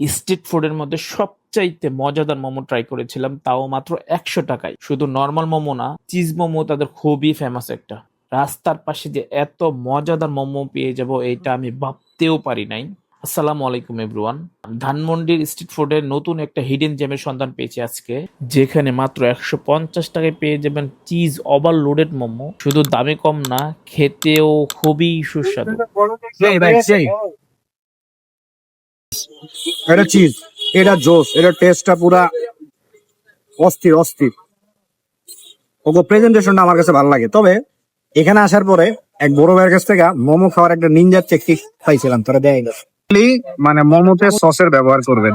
Street ফুডের মধ্যে সবচাইতে মজাদার মোমো ট্রাই করেছিলাম তাও মাত্র একশো টাকায়। শুধু নর্মাল মোমো না চিজ মোমো তাদের খুবই ফেমাস একটা। রাস্তার পাশে যে এত মজাদার মোমো পেয়ে যাব এটা আমি ভাবতেও পারি নাই। আসসালামু আলাইকুম এভরিওয়ান ধানমন্ডির স্ট্রিট ফুডের নতুন একটা হিডেন জেমের সন্ধান পেয়েছি আজকে যেখানে মাত্র একশো পঞ্চাশ টাকায় পেয়ে যাবেন চিজ ওভার লোডেড মোমো। শুধু দামে কম না খেতেও খুবই সুস্বাদু। এটা চিজ এটা জোস এটা টেস্টটা পুরা অস্থির অস্থির। ওগো প্রেজেন্টেশনটা আমার কাছে ভালো লাগে। তবে এখানে আসার পরে এক বড় ভাইয়ের কাছ থেকে মোমো খাওয়ার একটা নিনজার টেকনিক পাইছিলাম, তোরা দেয় মানে মোমোতে সসের ব্যবহার করবেন।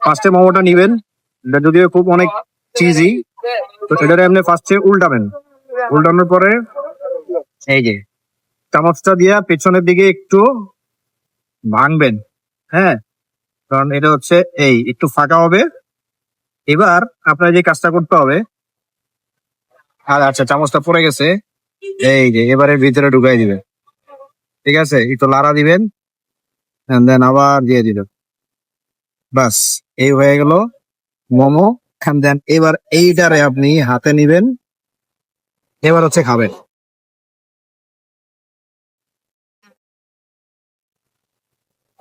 ফার্স্টে মোমোটা নিবেন, এটা যদিও খুব অনেক চিজি তো এটা আপনি ফার্স্টে উল্টাবেন। উল্টানোর পরে এই যে, চামচটা দিয়ে পেছনের দিকে একটু ভাঙবেন হ্যাঁ? কারণ এটা হচ্ছে এই, একটু ফাঁকা হবে। এবার আপনার যে কাজটা করতে হবে, আর আচ্ছা চামচটা পড়ে গেছে। এই যে, এবারে ভিতরে ঢুকাই দিবেন। ঠিক আছে? একটু লাড়া দিবেন। দেন আবার দিয়ে দিবেন বাস, এই হয়ে গেল মোমো। দেন এবার এইটারে আপনি হাতে নিবেন। এবার হচ্ছে খাবেন।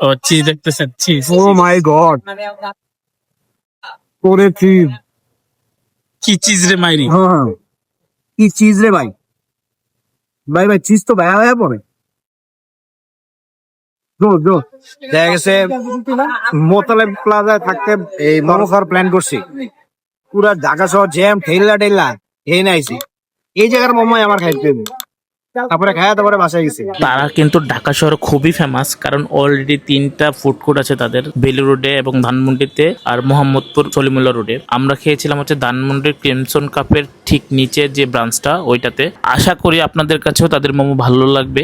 ও চিজ দেখতেছেন চিজ ও মাই গড করে চিজ কি চিজ রে মাইরি? হ্যাঁ কি চিজ রে ভাই? ভাই ভাই চিজ তো ভায়া ভায়া পড়ে দেখা গেছে মোতালেব প্লাজায় থাকতে এই খাওয়ার প্ল্যান করছি। পুরা ঢাকা শহর জ্যাম ঠেলা ঠেলা। এই নাইছি এই জায়গার মোমোই আমার খাইতে। তারপরে খায়া তারপরে বাসায় গেছি। তারা কিন্তু ঢাকা শহরে খুবই ফেমাস কারণ অলরেডি তিনটা ফুড কোর্ট আছে তাদের বেলি রোডে এবং ধানমন্ডিতে আর মোহাম্মদপুর সলিমুল্লা রোডে। আমরা খেয়েছিলাম হচ্ছে ধানমন্ডির ক্রিমসন কাপের ঠিক নিচে যে ব্রাঞ্চটা ওইটাতে। আশা করি আপনাদের কাছেও তাদের মোমো ভালো লাগবে।